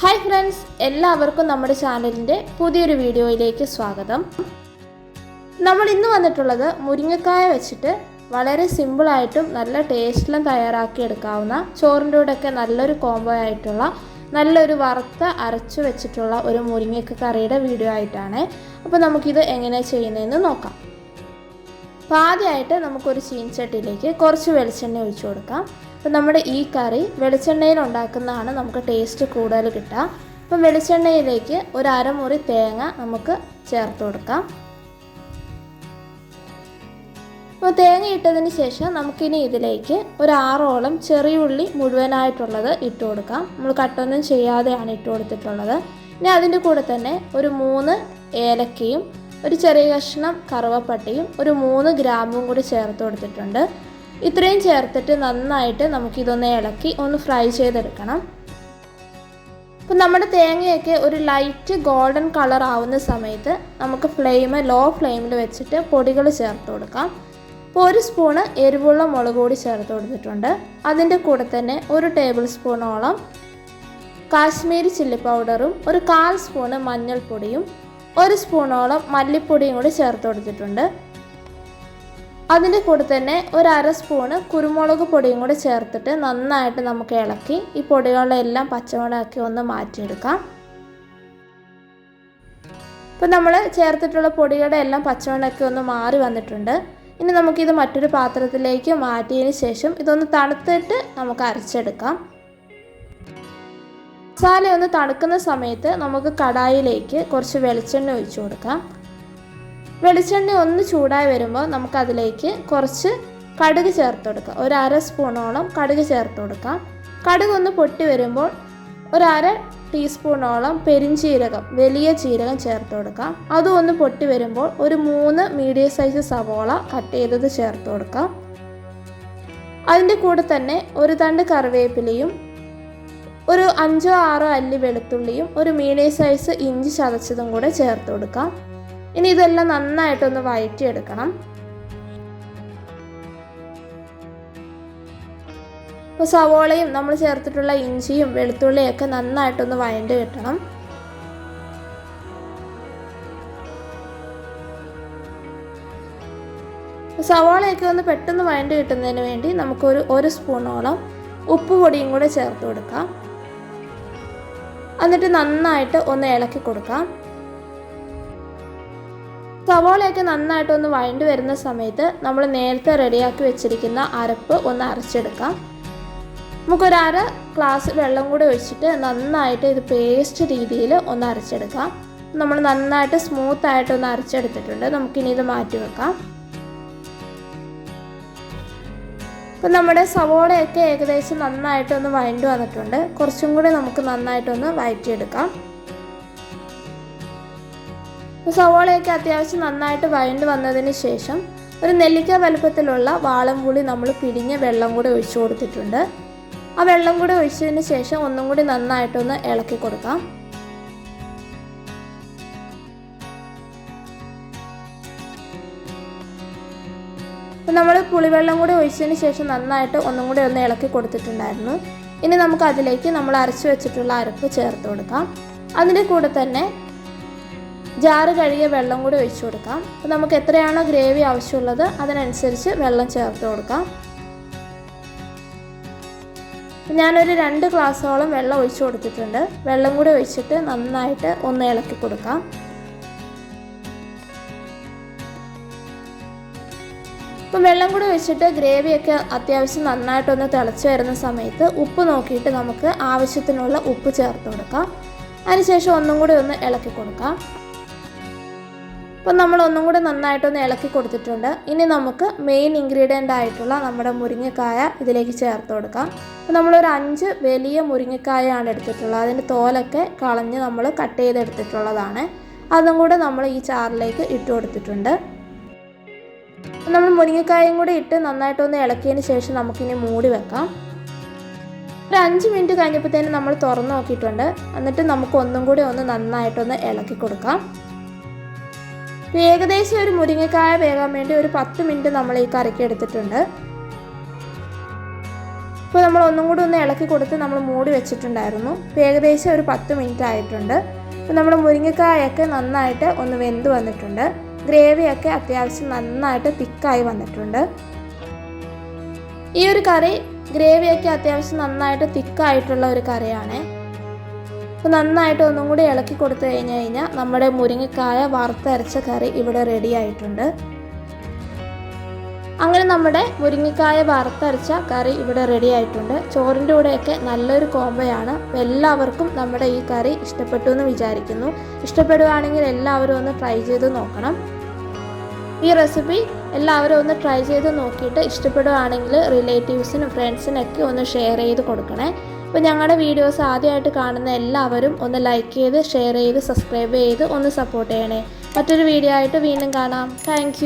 Hi friends എല്ലാവർക്കും നമ്മുടെ ചാനലിന്റെ പുതിയൊരു വീഡിയോയിലേക്ക് സ്വാഗതം. നമ്മൾ ഇന്ന് വന്നിട്ടുള്ളത് മുരിങ്ങക്കായ വെച്ചിട്ട് വളരെ സിമ്പിളായിട്ടും നല്ല ടേസ്റ്റിലും തയ്യാറാക്കി എടുക്കാവുന്ന ചോറിന്റെ കൂടെയൊക്കെ നല്ലൊരു കോംബോ ആയിട്ടുള്ള നല്ലൊരു വറുത്ത അരച്ചു വെച്ചിട്ടുള്ള ഒരു മുരിങ്ങക്ക കറിയുടെ വീഡിയോ ആയിട്ടാണ്. അപ്പോൾ നമുക്കിത് എങ്ങനെ ചെയ്യുന്നതെന്ന് നോക്കാം. അപ്പോൾ ആദ്യമായിട്ട് നമുക്കൊരു ചീൻചട്ടിയിലേക്ക് കുറച്ച് വെളിച്ചെണ്ണ ഒഴിച്ചു കൊടുക്കാം. അപ്പോൾ നമ്മുടെ ഈ കറി വെളിച്ചെണ്ണയിൽ ഉണ്ടാക്കുന്നതാണ് നമുക്ക് ടേസ്റ്റ് കൂടുതൽ കിട്ടുക. അപ്പം വെളിച്ചെണ്ണയിലേക്ക് ഒരു അരമുറി തേങ്ങ നമുക്ക് ചേർത്ത് കൊടുക്കാം. അപ്പോൾ തേങ്ങ ഇട്ടതിന് ശേഷം നമുക്കിനി ഇതിലേക്ക് ഒരു ആറോളം ചെറിയ ഉള്ളി മുഴുവനായിട്ടുള്ളത് ഇട്ട് കൊടുക്കാം. നമ്മൾ കട്ടൊന്നും ചെയ്യാതെയാണ് ഇട്ട് കൊടുത്തിട്ടുള്ളത്. ഇനി അതിന്റെ കൂടെ തന്നെ ഒരു മൂന്ന് ഏലക്കയും ഒരു ചെറിയ കഷ്ണം കറുവപ്പട്ടയും ഒരു മൂന്ന് ഗ്രാമ്പും കൂടി ചേർത്ത് കൊടുത്തിട്ടുണ്ട്. ഇത്രയും ചേർത്തിട്ട് നന്നായിട്ട് നമുക്കിതൊന്ന് ഇളക്കി ഒന്ന് ഫ്രൈ ചെയ്തെടുക്കണം. അപ്പം നമ്മുടെ തേങ്ങയൊക്കെ ഒരു ലൈറ്റ് ഗോൾഡൻ കളർ ആവുന്ന സമയത്ത് നമുക്ക് ഫ്ലെയിം ലോ ഫ്ലെയിമിൽ വെച്ചിട്ട് പൊടികൾ ചേർത്ത് കൊടുക്കാം. അപ്പോൾ ഒരു സ്പൂണ് എരിവുള്ള മുളക് കൂടി ചേർത്ത് കൊടുത്തിട്ടുണ്ട്. അതിന്റെ കൂടെ തന്നെ ഒരു ടേബിൾ സ്പൂണോളം കാശ്മീരി ചില്ലി പൗഡറും ഒരു കാൽ സ്പൂണ് മഞ്ഞൾപ്പൊടിയും ഒരു സ്പൂണോളം മല്ലിപ്പൊടിയും കൂടി ചേർത്ത് കൊടുത്തിട്ടുണ്ട്. അതിന്റെ കൂടെ തന്നെ ഒരു അര സ്പൂണ് കുരുമുളക് പൊടിയും കൂടി ചേർത്തിട്ട് നന്നായിട്ട് നമുക്ക് ഇളക്കി ഈ പൊടികളെല്ലാം പച്ചമുളകാക്കി ഒന്ന് മാറ്റിയെടുക്കാം. ഇപ്പം നമ്മൾ ചേർത്തിട്ടുള്ള പൊടികളുടെ എല്ലാം പച്ചമുളകൊക്കെ ഒന്ന് മാറി വന്നിട്ടുണ്ട്. ഇനി നമുക്കിത് മറ്റൊരു പാത്രത്തിലേക്ക് മാറ്റിയതിന് ശേഷം ഇതൊന്ന് തണുത്തിട്ട് നമുക്ക് അരച്ചെടുക്കാം. മസാല ഒന്ന് തണുക്കുന്ന സമയത്ത് നമുക്ക് കടായിലേക്ക് കുറച്ച് വെളിച്ചെണ്ണ ഒഴിച്ചു കൊടുക്കാം. വെളിച്ചെണ്ണ ഒന്ന് ചൂടായി വരുമ്പോൾ നമുക്കതിലേക്ക് കുറച്ച് കടുക് ചേർത്ത് കൊടുക്കാം. ഒരു അര സ്പൂണോളം കടുക് ചേർത്ത് കൊടുക്കാം. കടുക് ഒന്ന് പൊട്ടി വരുമ്പോൾ ഒരു അര ടീസ്പൂണോളം പെരിഞ്ചീരകം വലിയ ജീരകം ചേർത്ത് കൊടുക്കാം. അതും ഒന്ന് പൊട്ടി വരുമ്പോൾ ഒരു മൂന്ന് മീഡിയം സൈസ് സവോള കട്ട് ചെയ്തത് ചേർത്ത് കൊടുക്കാം. അതിന്റെ കൂടെ തന്നെ ഒരു തണ്ട് കറിവേപ്പിലയും ഒരു അഞ്ചോ ആറോ അല്ലി വെളുത്തുള്ളിയും ഒരു മീഡിയം സൈസ് ഇഞ്ചി ചതച്ചതും കൂടെ ചേർത്ത് കൊടുക്കാം. ഇനി ഇതെല്ലാം നന്നായിട്ടൊന്ന് വഴറ്റിയെടുക്കണം. ഇപ്പോൾ സവോളയും നമ്മൾ ചേർത്തിട്ടുള്ള ഇഞ്ചിയും വെളുത്തുള്ളിയും ഒക്കെ നന്നായിട്ടൊന്ന് വഴണ്ട് കിട്ടണം. സവാളയൊക്കെ ഒന്ന് പെട്ടെന്ന് വഴണ്ട് കിട്ടുന്നതിന് വേണ്ടി നമുക്കൊരു ഒരു സ്പൂണോളം ഉപ്പ് പൊടിയും കൂടെ ചേർത്ത് കൊടുക്കാം. എന്നിട്ട് നന്നായിട്ട് ഒന്ന് ഇളക്കി കൊടുക്കാം. സവോളയൊക്കെ നന്നായിട്ട് ഒന്ന് വഴണ്ട് വരുന്ന സമയത്ത് നമ്മൾ നേരത്തെ റെഡിയാക്കി വെച്ചിരിക്കുന്ന അരപ്പ് ഒന്ന് അരച്ചെടുക്കാം. നമുക്കൊരു അര ഗ്ലാസ് വെള്ളം കൂടി ഒഴിച്ചിട്ട് നന്നായിട്ട് ഇത് പേസ്റ്റ് രീതിയിൽ ഒന്ന് അരച്ചെടുക്കാം. നമ്മൾ നന്നായിട്ട് സ്മൂത്ത് ആയിട്ട് ഒന്ന് അരച്ചെടുത്തിട്ടുണ്ട്. നമുക്കിനി ഇത് മാറ്റി വെക്കാം. ഇപ്പം നമ്മുടെ സവോളയൊക്കെ ഏകദേശം നന്നായിട്ടൊന്ന് വഴണ്ടു വന്നിട്ടുണ്ട്. കുറച്ചും കൂടി നമുക്ക് നന്നായിട്ടൊന്ന് വഴറ്റിയെടുക്കാം. സവോളയൊക്കെ അത്യാവശ്യം നന്നായിട്ട് വഴണ്ടു വന്നതിന് ശേഷം ഒരു നെല്ലിക്ക വലുപ്പത്തിലുള്ള വാളം കൂടി നമ്മൾ പിടിഞ്ഞ വെള്ളം കൂടി ഒഴിച്ചു കൊടുത്തിട്ടുണ്ട്. ആ വെള്ളം കൂടി ഒഴിച്ചതിന് ശേഷം ഒന്നും കൂടി നന്നായിട്ടൊന്ന് ഇളക്കി കൊടുക്കാം. നമ്മൾ പുളിവെള്ളം കൂടി ഒഴിച്ചതിന് ശേഷം നന്നായിട്ട് ഒന്നും കൂടി ഒന്ന് ഇളക്കി കൊടുത്തിട്ടുണ്ടായിരുന്നു. ഇനി നമുക്ക് അതിലേക്ക് നമ്മൾ അരച്ചു വെച്ചിട്ടുള്ള അരപ്പ് ചേർത്ത് കൊടുക്കാം. അതിന്റെ കൂടെ തന്നെ ജാറ് കഴുകിയ വെള്ളം കൂടി ഒഴിച്ചു കൊടുക്കാം. അപ്പോൾ നമുക്ക് എത്രയാണോ ഗ്രേവി ആവശ്യമുള്ളത് അതിനനുസരിച്ച് വെള്ളം ചേർത്ത് കൊടുക്കാം. ഞാനൊരു രണ്ട് ഗ്ലാസ്സോളം വെള്ളം ഒഴിച്ചു കൊടുത്തിട്ടുണ്ട്. വെള്ളം കൂടി ഒഴിച്ചിട്ട് നന്നായിട്ട് ഒന്ന് ഇളക്കി കൊടുക്കാം. ഇപ്പം വെള്ളം കൂടി വെച്ചിട്ട് ഗ്രേവിയൊക്കെ അത്യാവശ്യം നന്നായിട്ടൊന്ന് തിളച്ച് വരുന്ന സമയത്ത് ഉപ്പ് നോക്കിയിട്ട് നമുക്ക് ആവശ്യത്തിനുള്ള ഉപ്പ് ചേർത്ത് കൊടുക്കാം. അതിനുശേഷം ഒന്നും കൂടി ഒന്ന് ഇളക്കി കൊടുക്കാം. അപ്പം നമ്മൾ ഒന്നും കൂടി നന്നായിട്ടൊന്ന് ഇളക്കി കൊടുത്തിട്ടുണ്ട്. ഇനി നമുക്ക് മെയിൻ ഇൻഗ്രീഡിയന്റ് ആയിട്ടുള്ള നമ്മുടെ മുരിങ്ങക്കായ ഇതിലേക്ക് ചേർത്ത് കൊടുക്കാം. അപ്പോൾ നമ്മളൊരു അഞ്ച് വലിയ മുരിങ്ങക്കായാണ് എടുത്തിട്ടുള്ളത്. അതിന്റെ തോലൊക്കെ കളഞ്ഞ് നമ്മൾ കട്ട് ചെയ്തെടുത്തിട്ടുള്ളതാണ്. അതും കൂടെ നമ്മൾ ഈ ചാറിലേക്ക് ഇട്ട് കൊടുത്തിട്ടുണ്ട്. നമ്മൾ മുരിങ്ങക്കായും കൂടി ഇട്ട് നന്നായിട്ടൊന്ന് ഇളക്കിയതിന് ശേഷം നമുക്കിനി മൂടി വെക്കാം. ഒരു അഞ്ച് മിനിറ്റ് കഴിഞ്ഞപ്പോഴത്തേനും നമ്മൾ തുറന്നു നോക്കിയിട്ടുണ്ട്. എന്നിട്ട് നമുക്ക് ഒന്നും കൂടി ഒന്ന് നന്നായിട്ടൊന്ന് ഇളക്കി കൊടുക്കാം. ഏകദേശം ഒരു മുരിങ്ങക്കായ വേകാൻ വേണ്ടി ഒരു പത്ത് മിനിറ്റ് നമ്മൾ ഈ കറിക്ക് എടുത്തിട്ടുണ്ട്. ഇപ്പോൾ നമ്മൾ ഒന്നും കൂടി ഒന്ന് ഇളക്കി കൊടുത്ത് നമ്മൾ മൂടി വെച്ചിട്ടുണ്ടായിരുന്നു. ഇപ്പോൾ ഏകദേശം ഒരു പത്ത് മിനിറ്റ് ആയിട്ടുണ്ട്. അപ്പോൾ നമ്മുടെ മുരിങ്ങക്കായൊക്കെ നന്നായിട്ട് ഒന്ന് വെന്ത് വന്നിട്ടുണ്ട്. ഗ്രേവിയൊക്കെ അത്യാവശ്യം നന്നായിട്ട് തിക്കായി വന്നിട്ടുണ്ട്. ഈ ഒരു കറി ഗ്രേവിയൊക്കെ അത്യാവശ്യം നന്നായിട്ട് തിക്കായിട്ടുള്ള ഒരു കറിയാണ്. അപ്പോൾ നന്നായിട്ട് ഒന്നും കൂടി ഇളക്കി കൊടുത്തു കഴിഞ്ഞ് കഴിഞ്ഞാൽ നമ്മുടെ മുരിങ്ങക്കായ വറുത്തരച്ച കറി ഇവിടെ റെഡി ആയിട്ടുണ്ട്. അങ്ങനെ നമ്മുടെ മുരിങ്ങക്കായ വറുത്തരച്ച കറി ഇവിടെ റെഡി ആയിട്ടുണ്ട്. ചോറിന്റെ കൂടെയൊക്കെ നല്ലൊരു കോംബോയാണ്. അപ്പോൾ എല്ലാവർക്കും നമ്മുടെ ഈ കറി ഇഷ്ടപ്പെട്ടു എന്ന് വിചാരിക്കുന്നു. ഇഷ്ടപ്പെടുകയാണെങ്കിൽ എല്ലാവരും ഒന്ന് ട്രൈ ചെയ്ത് നോക്കണം. ഈ റെസിപ്പി എല്ലാവരും ഒന്ന് ട്രൈ ചെയ്ത് നോക്കിയിട്ട് ഇഷ്ടപ്പെടുകയാണെങ്കിൽ റിലേറ്റീവ്സിനും ഫ്രണ്ട്സിനൊക്കെ ഒന്ന് ഷെയർ ചെയ്ത് കൊടുക്കണേ. അപ്പോൾ ഞങ്ങളുടെ വീഡിയോസ് ആദ്യമായിട്ട് കാണുന്ന എല്ലാവരും ഒന്ന് ലൈക്ക് ചെയ്ത് ഷെയർ ചെയ്ത് സബ്സ്ക്രൈബ് ചെയ്ത് ഒന്ന് സപ്പോർട്ട് ചെയ്യണേ. മറ്റൊരു വീഡിയോ ആയിട്ട് വീണ്ടും കാണാം. താങ്ക്